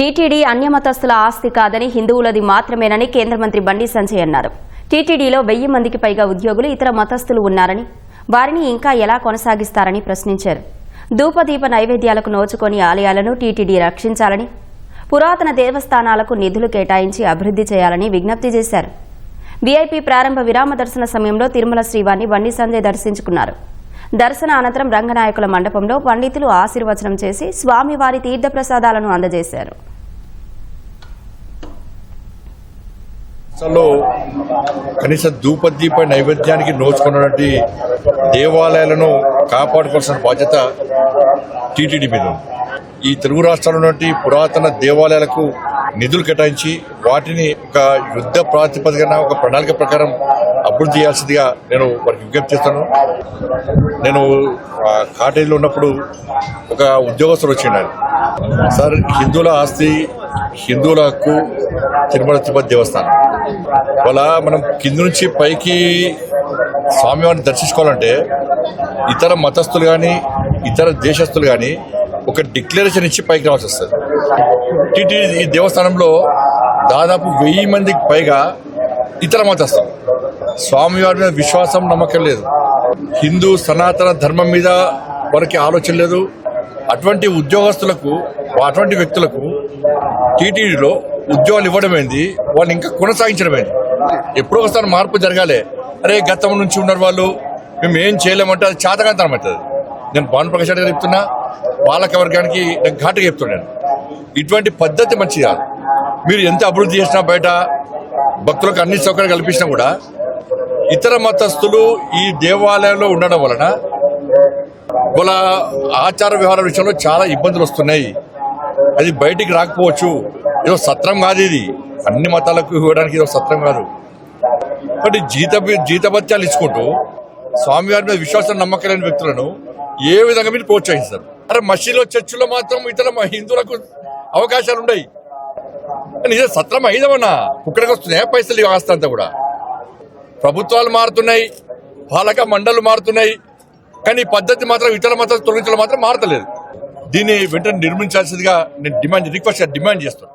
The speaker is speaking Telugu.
టీటీడీ అన్యమతస్థుల ఆస్తి కాదని హిందువులది మాత్రమేనని కేంద్ర మంత్రి బండి సంజయ్ అన్నారు. టీటీడీలో వెయ్యి మందికి పైగా ఉద్యోగులు ఇతర మతస్థులు ఉన్నారని వారిని ఇంకా ఎలా కొనసాగిస్తారని ప్రశ్నించారు. ధూపదీప నైవేద్యాలకు నోచుకొని ఆలయాలను టీటీడీ రక్షించాలని పురాతన దేవస్థానాలకు నిధులు కేటాయించి అభివృద్ధి చేయాలని విజ్ఞప్తి చేశారు. వీఐపీ ప్రారంభ విరామ దర్శన సమయంలో తిరుమల శ్రీవారిని బండి సంజయ్ దర్శించుకున్నారు. దర్శన అనంతరం రంగనాయకుల మండపంలో పండితులు ఆశీర్వచనం చేసి స్వామివారి తీర్థప్రసాదాలను అందజేశారు. అసలు కనీసం ధూపదీప నైవేద్యానికి నోచుకున్నటువంటి దేవాలయాలను కాపాడుకోవాల్సిన బాధ్యత టీటీడీ మీద ఈ తెలుగు రాష్ట్రాల్లో పురాతన దేవాలయాలకు నిధులు కేటాయించి వాటిని ఒక యుద్ధ ప్రాతిపదికన ఒక ప్రణాళిక ప్రకారం అభివృద్ధి చేయాల్సిందిగా నేను వారికి విజ్ఞప్తి చేస్తాను. నేను కాటేజీలో ఉన్నప్పుడు ఒక ఉద్యోగస్తుడు వచ్చిండు సార్ హిందువుల ఆస్తి హిందువుల హక్కు తిరుమల తిరుపతి దేవస్థానం. వాళ్ళ మనం కింద నుంచి పైకి స్వామివారిని దర్శించుకోవాలంటే ఇతర మతస్థులు కానీ ఇతర దేశస్తులు కానీ ఒక డిక్లరేషన్ ఇచ్చి పైకి రావాల్సి వస్తుంది. టీటీ ఈ దేవస్థానంలో దాదాపు వెయ్యి మందికి పైగా ఇతర మతస్థులు. స్వామివారి మీద విశ్వాసం నమ్మకం లేదు. హిందూ సనాతన ధర్మం మీద వారికి ఆలోచన లేదు. అటువంటి ఉద్యోగస్తులకు అటువంటి వ్యక్తులకు టీటీడీలో ఉద్యోగాలు ఇవ్వడమైంది వాళ్ళు ఇంకా కొనసాగించడమైంది ఎప్పుడో ఒకసారి మార్పు జరగాలి. అరే గతం నుంచి ఉన్నారు వాళ్ళు. మేము ఏం చేయలేమంటే అది చేతకాంతనం అవుతుంది. నేను భాను ప్రకాష్ రెడ్డి గారు చెప్తున్నా పాలక వర్గానికి నేను ఘాటుగా చెప్తున్నాను ఇటువంటి పద్ధతి మంచిది? కాదు మీరు ఎంత అభివృద్ధి చేసినా బయట భక్తులకు అన్ని సౌకర్యాలు కల్పించినా కూడా ఇతర మతస్థులు ఈ దేవాలయంలో ఉండడం వలన వాళ్ళ ఆచార వ్యవహార విషయంలో చాలా ఇబ్బందులు వస్తున్నాయి. అది బయటికి రాకపోవచ్చు. ఏదో సత్రం కాదు ఇది. అన్ని మతాలకు ఇవ్వడానికి ఏదో సత్రం కాదు. బట్ జీత జీతభత్యాలు ఇచ్చుకుంటూ స్వామివారి మీద విశ్వాసం నమ్మకం లేని వ్యక్తులను ఏ విధంగా మీరు ప్రోత్సహిస్తారు? అరే మసీదులో చర్చిలో మాత్రం ఇతర హిందువులకు అవకాశాలు ఉన్నాయి కానీ ఇదే సత్రం అయిదమన్నా. ఇక్కడికి వస్తున్నాయి పైసలు ఈ అంతా కూడా? ప్రభుత్వాలు మారుతున్నాయి పాలక మండళ్ళు మారుతున్నాయి కానీ ఈ పద్ధతి మాత్రం ఇతర మతాలు తొలగించడం మాత్రం మారతలేదు. దీన్ని వెంటనే నిర్మించాల్సిందిగా నేను డిమాండ్ రిక్వెస్ట్ డిమాండ్ చేస్తాను